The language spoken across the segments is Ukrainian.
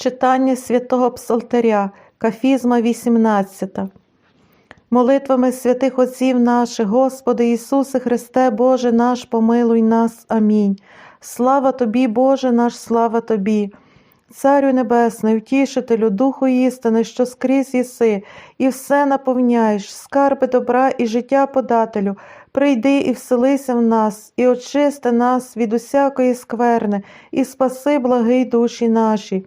Читання святого Псалтаря, Кафізма 18. Молитвами святих Отців наших, Господи Ісусе Христе, Боже наш, помилуй нас. Амінь. Слава Тобі, Боже наш, слава Тобі. Царю Небесний, утішителю, Духу істини, що скрізь єси, і все наповняєш, скарби добра і життя подателю, прийди і вселися в нас, і очисти нас від усякої скверни, і спаси благий душі наші.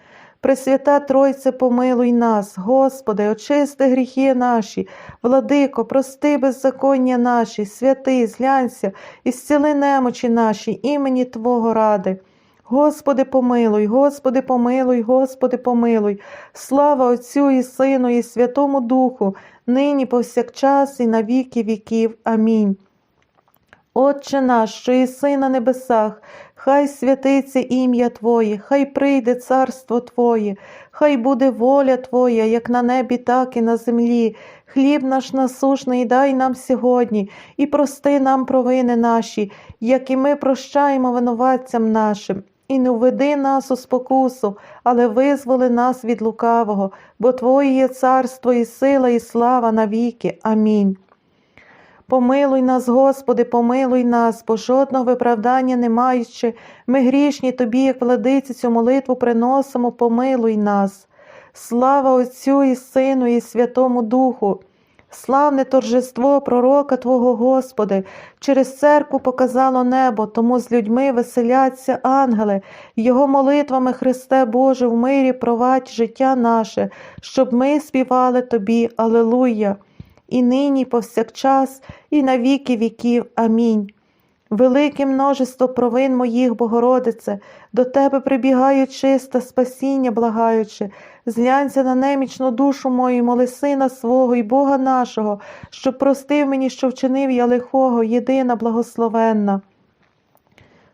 Пресвята Тройце, помилуй нас, Господи, очисти гріхи наші, владико, прости беззаконня наші, святий, зглянься, і немочі наші, імені Твого ради. Господи, помилуй, Господи, помилуй, Господи, помилуй. Слава Отцю і Сину, і Святому Духу, нині повсякчас, і на віки віків. Амінь. Отче наш, що єси на небесах, хай святиться ім'я Твоє, хай прийде царство Твоє, хай буде воля Твоя, як на небі, так і на землі. Хліб наш насушний дай нам сьогодні, і прости нам провини наші, як і ми прощаємо винуватцям нашим. І не введи нас у спокусу, але визволи нас від лукавого, бо Твоє є царство, і сила, і слава навіки. Амінь. Помилуй нас, Господи, помилуй нас, бо жодного виправдання не маючи, ми грішні Тобі, як владиці, цю молитву приносимо, помилуй нас. Слава Отцю і Сину, і Святому Духу. Славне торжество пророка Твого Господи, через церкву показало небо, тому з людьми веселяться ангели, Його молитвами, Христе Боже, в мирі провадь життя наше, щоб ми співали Тобі, Алелуя, і нині, повсякчас, і на віки віків. Амінь. Велике множество провин моїх, Богородице, до Тебе прибігаю чисте спасіння, благаючи, зглянься на немічну душу мою, моли сина свого і Бога нашого, щоб простив мені, що вчинив я лихого, єдина благословенна.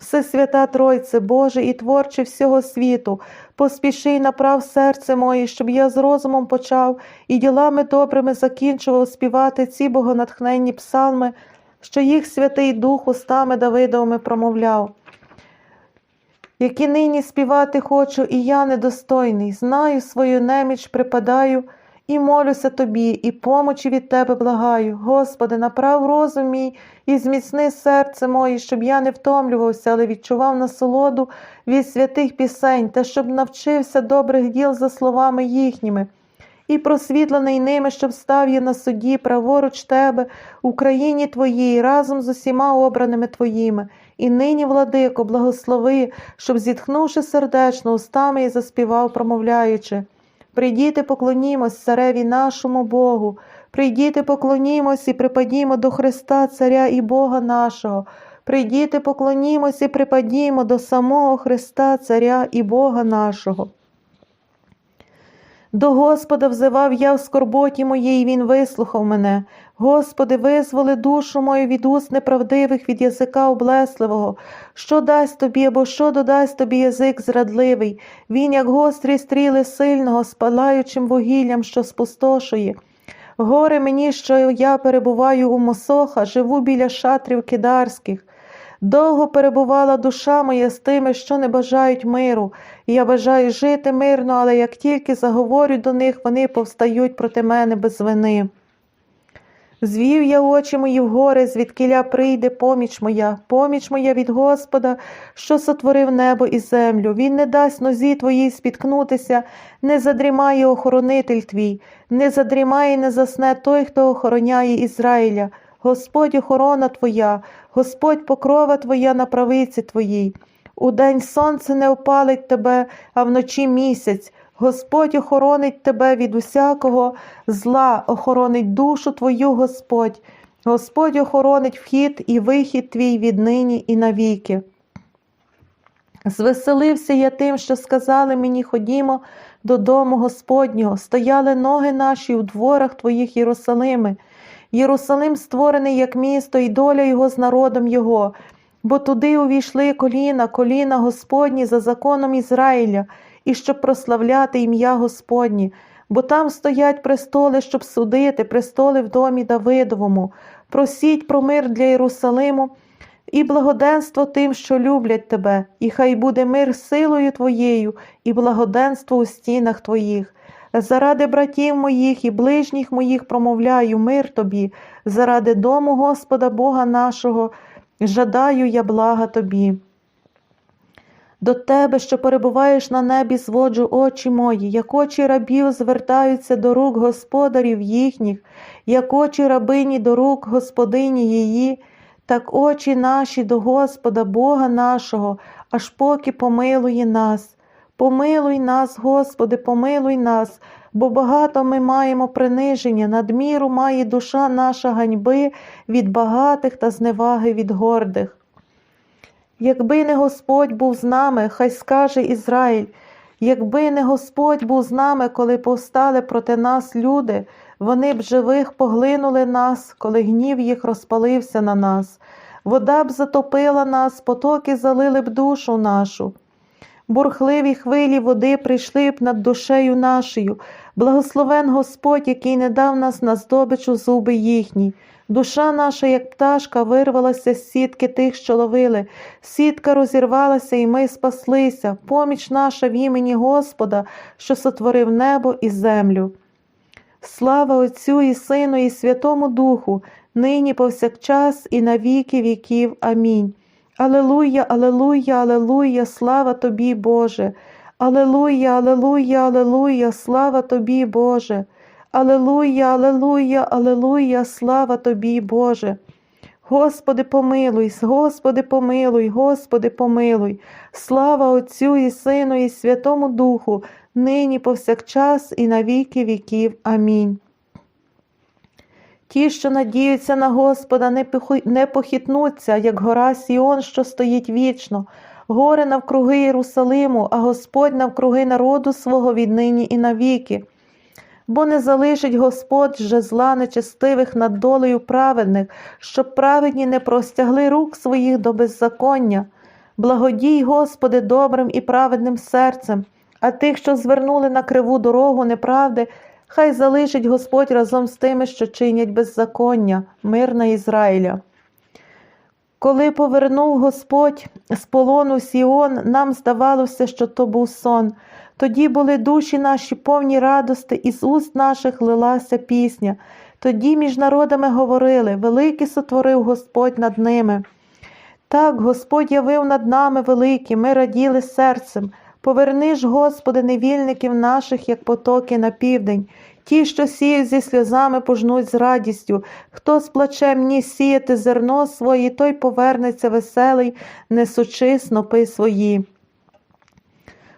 Всесвята Тройце, Боже і творче всього світу, поспіши й направ серце моє, щоб я з розумом почав і ділами добрими закінчував співати ці богонатхненні псалми, що їх Святий Дух устами Давидовими промовляв. Які нині співати хочу, і я недостойний, знаю свою неміч, припадаю і молюся тобі, і помочі від тебе благаю. Господи, направ розум мій і зміцни серце моє, щоб я не втомлювався, але відчував насолоду від святих пісень, та щоб навчився добрих діл за словами їхніми. І просвітлений ними, щоб став я на суді, праворуч тебе, Україні твоїй, разом з усіма обраними твоїми. І нині, владико, благослови, щоб, зітхнувши сердечно, устами і заспівав, промовляючи. Прийдіте, поклонімось цареві нашому Богу, прийдіте, поклонімось і припадімо до Христа, Царя і Бога нашого. Прийдіте, поклонімось і припадімо до самого Христа, Царя і Бога нашого. До Господа взивав я в скорботі моїй, Він вислухав мене. Господи, визволи душу мою від уст неправдивих, від язика облесливого. Що дасть тобі, або що додасть тобі язик зрадливий? Він, як гострі стріли сильного, спалаючим вугіллям, що спустошує. Горе мені, що я перебуваю у Мосоха, живу біля шатрів кидарських. Довго перебувала душа моя з тими, що не бажають миру. Я бажаю жити мирно, але як тільки заговорю до них, вони повстають проти мене без вини. Звів я очі мої вгори, звідкиля прийде поміч моя, поміч моя від Господа, що сотворив небо і землю. Він не дасть нозі твоїй спіткнутися, не задрімає охоронитель твій, не задрімає, і не засне той, хто охороняє Ізраїля. Господь охорона твоя, Господь покрова твоя на правиці твоїй. Удень сонце не опалить тебе, а вночі місяць. Господь охоронить тебе від усякого зла, охоронить душу твою Господь. Господь охоронить вхід і вихід твій віднині і навіки. Звеселився я тим, що сказали мені, ходімо додому Господнього, стояли ноги наші у дворах твоїх Єрусалими. Єрусалим створений як місто, і доля його з народом його, бо туди увійшли коліна, коліна Господні за законом Ізраїля, і щоб прославляти ім'я Господнє, бо там стоять престоли, щоб судити, престоли в домі Давидовому. Просіть про мир для Єрусалиму і благоденство тим, що люблять тебе, і хай буде мир силою твоєю, і благоденство у стінах твоїх. Заради братів моїх і ближніх моїх промовляю мир тобі, заради дому Господа Бога нашого, жадаю я блага тобі. До тебе, що перебуваєш на небі, зводжу очі мої, як очі рабів звертаються до рук господарів їхніх, як очі рабині до рук господині її, так очі наші до Господа Бога нашого, аж поки помилує нас. Помилуй нас, Господи, помилуй нас, бо багато ми маємо приниження, надміру має душа наша ганьби від багатих та зневаги від гордих. Якби не Господь був з нами, хай скаже Ізраїль, якби не Господь був з нами, коли повстали проти нас люди, вони б живих поглинули нас, коли гнів їх розпалився на нас. Вода б затопила нас, потоки залили б душу нашу. Бурхливі хвилі води прийшли б над душею нашою. Благословен Господь, який не дав нас на здобичу зуби їхні. Душа наша, як пташка, вирвалася з сітки тих, що ловили. Сітка розірвалася, і ми спаслися. Поміч наша в імені Господа, що сотворив небо і землю. Слава Отцю і Сину, і Святому Духу, нині повсякчас, і на віки віків. Амінь. Алелуя, Алелуя, Алелуя, слава тобі, Боже. Алелуя, Алелуя, Алелуя, слава тобі, Боже. Алелуя, Алелуя, Алелуя, слава тобі, Боже. Господи, помилуй, Господи, помилуй, Господи, помилуй. Слава Отцю і Сину, і Святому Духу, нині повсякчас, і на віки віків. Амінь. Ті, що надіються на Господа, не похитнуться, як гора Сіон, що стоїть вічно, гори навкруги Єрусалиму, а Господь навкруги народу свого віднині і навіки. Бо не залишить Господь же зла нечестивих над долею праведних, щоб праведні не простягли рук своїх до беззаконня. Благодій, Господи, добрим і праведним серцем, а тих, що звернули на криву дорогу неправди, хай залишить Господь разом з тими, що чинять беззаконня, мир на Ізраїля. Коли повернув Господь з полону Сіон, нам здавалося, що то був сон. Тоді були душі наші повні радости, і з уст наших лилася пісня. Тоді між народами говорили: Великий сотворив Господь над ними. Так, Господь явив над нами великі, ми раділи серцем. Поверни ж, Господи, невільників наших, як потоки на південь. Ті, що сіють зі сльозами, пожнуть з радістю. Хто з плачем ні сіяти зерно своє, той повернеться веселий, несучи снопи свої.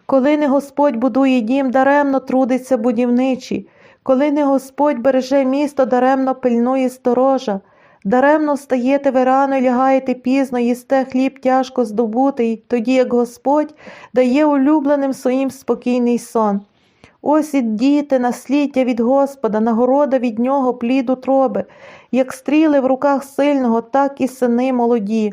Коли не Господь будує дім, даремно трудиться будівничий. Коли не Господь береже місто, даремно пильнує сторожа. Даремно встаєте ви рано і лягаєте пізно, їсте хліб тяжко здобутий, тоді як Господь дає улюбленим своїм спокійний сон. Ось і діти, насліддя від Господа, нагорода від нього, плід утроби, як стріли в руках сильного, так і сини молоді.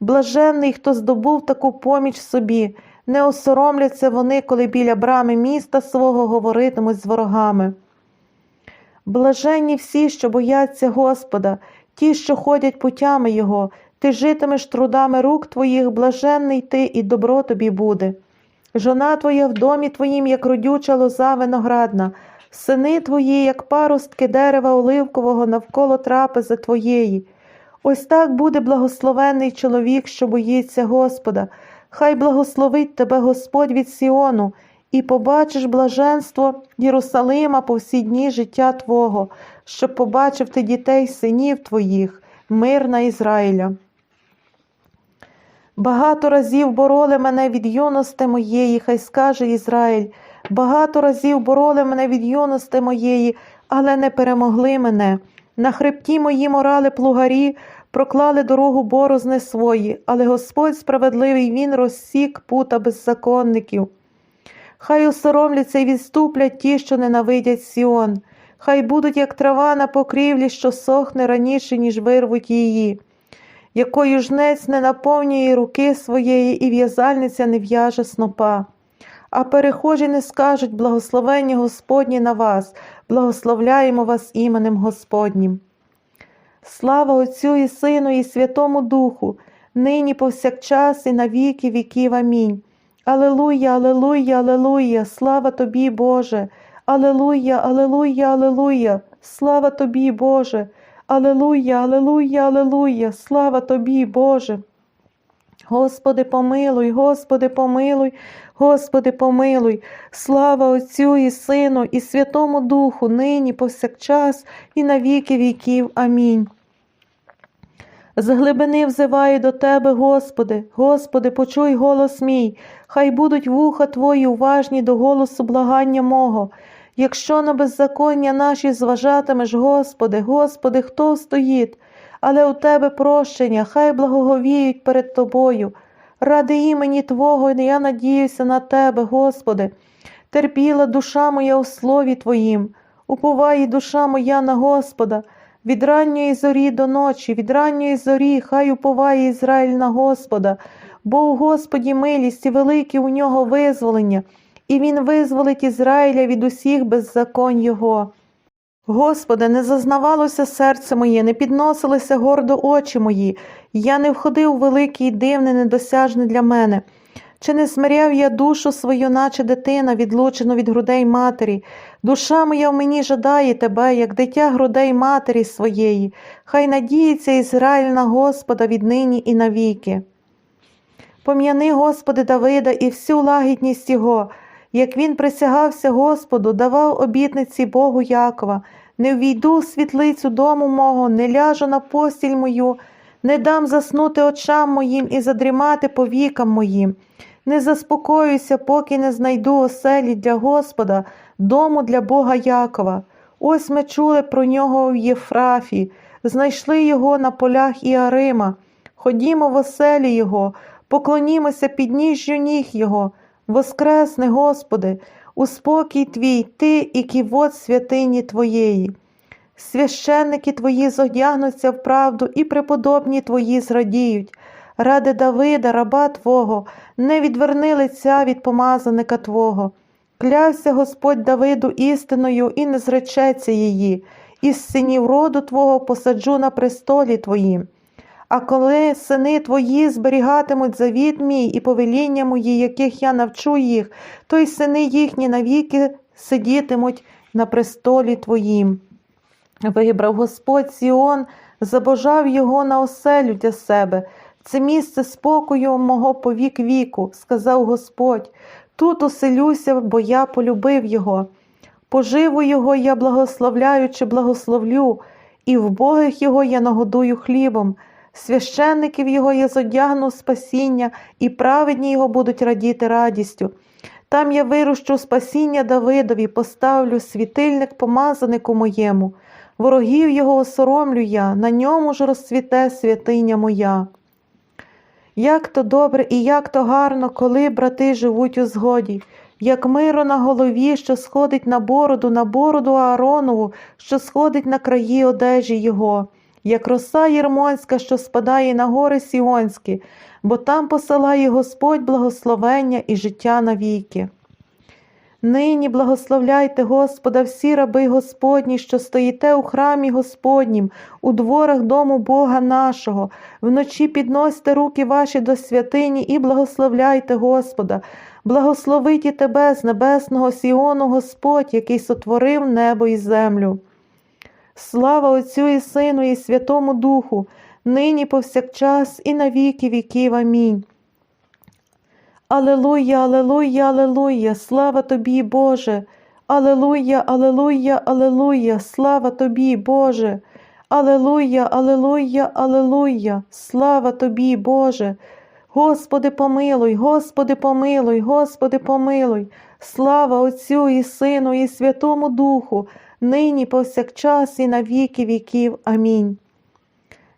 Блаженний, хто здобув таку поміч собі, не осоромляться вони, коли біля брами міста свого говоритимуть з ворогами. Блаженні всі, що бояться Господа, ті, що ходять путями Його, ти житимеш трудами рук твоїх, блаженний ти, і добро тобі буде. Жона твоя в домі твоїм, як родюча лоза виноградна, сини твої, як паростки дерева оливкового навколо трапези твоєї. Ось так буде благословений чоловік, що боїться Господа. Хай благословить тебе Господь від Сіону, і побачиш блаженство Єрусалима по всі дні життя Твого, щоб побачив ти дітей синів твоїх, мир на Ізраїля. Багато разів бороли мене від юності моєї, хай скаже Ізраїль. Багато разів бороли мене від юності моєї, але не перемогли мене. На хребті мої морали плугарі, проклали дорогу борозни свої, але Господь справедливий Він розсік пута беззаконників. Хай осоромляться і відступлять ті, що ненавидять Сіон. Хай будуть, як трава на покрівлі, що сохне раніше, ніж вирвуть її, якою жнець не наповнює руки своєї, і в'язальниця не в'яже снопа. А перехожі не скажуть благословення Господні на вас, благословляємо вас іменем Господнім. Слава Отцю і Сину, і Святому Духу, нині повсякчас, і на віки віків. Амінь. Алелуя, алелуя, алелуя, слава тобі, Боже. Алелуя, алелуя, алелуя, слава тобі, Боже. Алелуя, алелуя, алелуя, слава тобі, Боже. Господи, помилуй, Господи, помилуй, Господи, помилуй, слава Отцю і Сину, і Святому Духу, нині, повсякчас, і на віки віків. Амінь. З глибини взиваю до Тебе, Господи, Господи, почуй голос мій, хай будуть вуха Твої уважні до голосу благання мого. Якщо на беззаконня наші зважатимеш, Господи, Господи, хто стоїть, але у Тебе прощення, хай благоговіють перед Тобою. Ради імені Твого я надіюся на Тебе, Господи. Терпіла душа моя у слові Твоїм, уповає душа моя на Господа. Від ранньої зорі до ночі, від ранньої зорі, хай уповає Ізраїль на Господа, бо у Господі милість і велике у нього визволення, і Він визволить Ізраїля від усіх беззаконь Його. Господи, не зазнавалося серце моє, не підносилися гордо очі мої, я не входив у великий і дивне, недосяжне для мене. Чи не смиряв я душу свою, наче дитина, відлучену від грудей матері? Душа моя в мені жадає тебе, як дитя грудей матері своєї, хай надіється Ізраїль на Господа віднині і навіки. Пом'яни, Господи, Давида і всю лагідність Його, як він присягався Господу, давав обітниці Богу Якова, не ввійду в світлицю дому мого, не ляжу на постіль мою, не дам заснути очам моїм і задрімати повікам моїм. Не заспокоюся, поки не знайду оселі для Господа, дому для Бога Якова. Ось ми чули про нього в Єфрафі, знайшли його на полях Іарима. Ходімо в оселі Його, поклонімося під ніжжю ніг Його. Воскресне, Господи, у спокій Твій, Ти і ківот святині Твоєї. Священники Твої зодягнуться в правду, і преподобні Твої зрадіють. Ради Давида, раба Твого, не відверни лиця від помазаника Твого. Клявся Господь Давиду істиною і не зречеться її, із синів роду Твого посаджу на престолі Твоїм. А коли сини Твої зберігатимуть завіт мій і повеління мої, яких я навчу їх, то й сини їхні навіки сидітимуть на престолі Твоїм. Вибрав Господь Сіон, забожав його на оселю для себе. Це місце спокою мого повік віку, сказав Господь. Тут оселюся, бо я полюбив його. Поживу його я благословляючи, благословлю, і в богих його я нагодую хлібом. Священників його я зодягну спасіння, і праведні його будуть радіти радістю. Там я вирощу спасіння Давидові, поставлю світильник помазанику моєму. Ворогів його осоромлю я, на ньому ж розцвіте святиня моя. Як то добре і як то гарно, коли брати живуть у згоді, як миро на голові, що сходить на бороду, на бороду Ааронову, що сходить на краї одежі його, як роса єрмонська, що спадає на гори Сіонські, бо там посилає Господь благословення і життя навіки. Нині благословляйте Господа всі раби Господні, що стоїте у храмі Господнім, у дворах дому Бога нашого. Вночі підносьте руки ваші до святині і благословляйте Господа. Благословить і тебе з небесного Сіону Господь, який сотворив небо і землю. Слава Отцю і Сину, і Святому Духу, нині повсякчас і на віки віків. Амінь. Алелуя, алелуя, алелуя, слава тобі, Боже. Алелуя, алелуя, алелуя, слава тобі, Боже. Алелуя, алелуя, алелуя, слава тобі, Боже. Господи, помилуй, Господи, помилуй, Господи, помилуй. Слава Отцю і Сину, і Святому Духу, нині повсякчас і на віки віків. Амінь.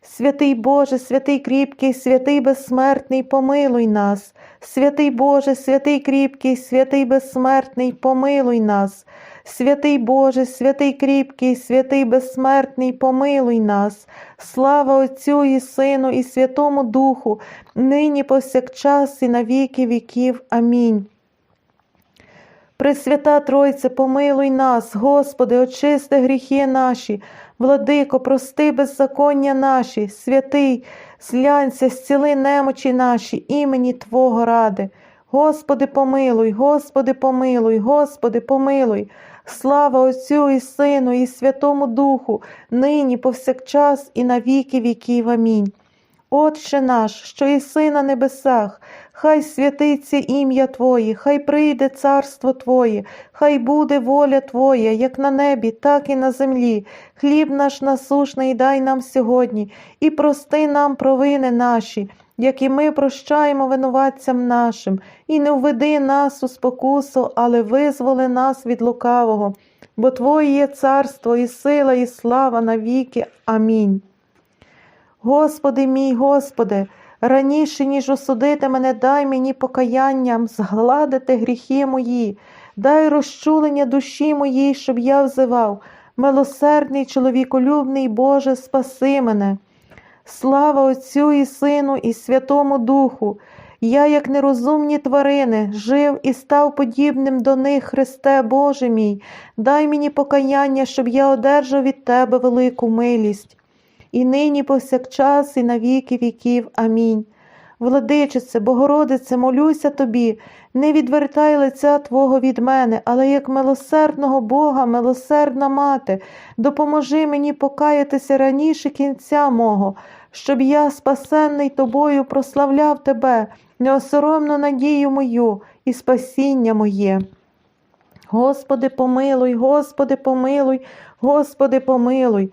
Святий Боже, святий кріпкий, святий безсмертний, помилуй нас. Святий Боже, святий кріпкий, святий безсмертний, помилуй нас. Святий Боже, святий кріпкий, святий безсмертний, помилуй нас. Слава Отцю і Сину, і Святому Духу, нині повсякчас і на віки віків. Амінь. Пресвята Тройце, помилуй нас, Господи, очисти гріхи наші, владико, прости беззаконня наші, святий, злянься, зціли немочі наші, імені Твого ради. Господи, помилуй, Господи, помилуй, Господи, помилуй. Слава Отцю і Сину, і Святому Духу, нині повсякчас і на віки віків. Амінь. Отче наш, що єси на небесах, хай святиться ім'я Твоє, хай прийде царство Твоє, хай буде воля Твоя, як на небі, так і на землі. Хліб наш насушний дай нам сьогодні, і прости нам провини наші, як і ми прощаємо винуватцям нашим, і не введи нас у спокусу, але визволи нас від лукавого, бо Твоє є царство, і сила, і слава навіки. Амінь. Господи мій, Господи, раніше, ніж осудити мене, дай мені покаянням, згладити гріхи мої, дай розчулення душі моїй, щоб я взивав. Милосердний, чоловіколюбний Боже, спаси мене. Слава Отцю і Сину, і Святому Духу. Я, як нерозумні тварини, жив і став подібним до них, Христе Боже мій, дай мені покаяння, щоб я одержав від Тебе велику милість і нині повсякчас, і на віки віків. Амінь. Владичице, Богородице, молюся тобі, не відвертай лиця Твого від мене, але як милосердного Бога, милосердна мати, допоможи мені покаятися раніше кінця мого, щоб я, спасенний тобою, прославляв тебе, неосоромну надію мою і спасіння моє. Господи, помилуй, Господи, помилуй, Господи, помилуй.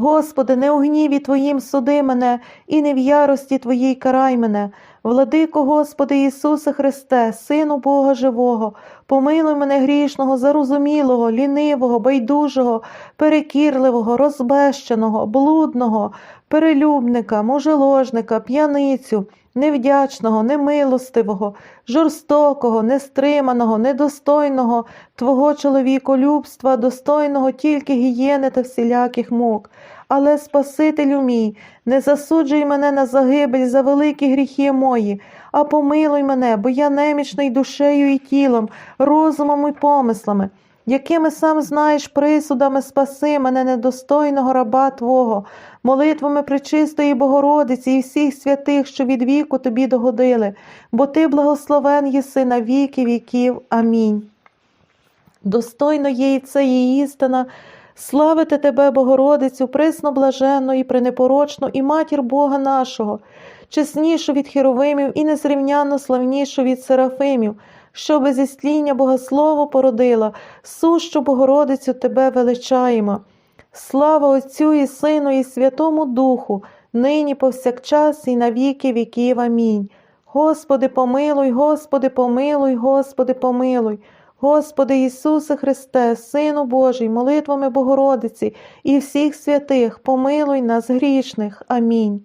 Господи, не у гніві Твоїм суди мене, і не в ярості Твоїй карай мене. Владико, Господи Ісусе Христе, Сину Бога Живого, помилуй мене грішного, зарозумілого, лінивого, байдужого, перекірливого, розбещеного, блудного, перелюбника, мужеложника, п'яницю, невдячного, немилостивого, жорстокого, нестриманого, недостойного Твого чоловіколюбства, достойного тільки гієни та всіляких мук. Але, Спасителю мій, не засуджуй мене на загибель за великі гріхи мої, а помилуй мене, бо я немічний душею і тілом, розумом і помислами, якими сам знаєш присудами спаси мене недостойного раба Твого, молитвами пречистої Богородиці і всіх святих, що від віку тобі догодили, бо Ти благословен єси на віки віків. Амінь. Достойно є і це є істина, Славити Тебе, Богородицю, присно блаженну і пренепорочну, і матір Бога нашого, чеснішу від херовимів і незрівнянно славнішу від серафимів, що без істління Богослову породила, сущу Богородицю Тебе величаємо. Слава Отцю і Сину, і Святому Духу, нині повсякчас і на віки віків. Амінь. Господи, помилуй, Господи, помилуй, Господи, помилуй. Господи Ісусе Христе, Сину Божий, молитвами Богородиці і всіх святих, помилуй нас грішних. Амінь.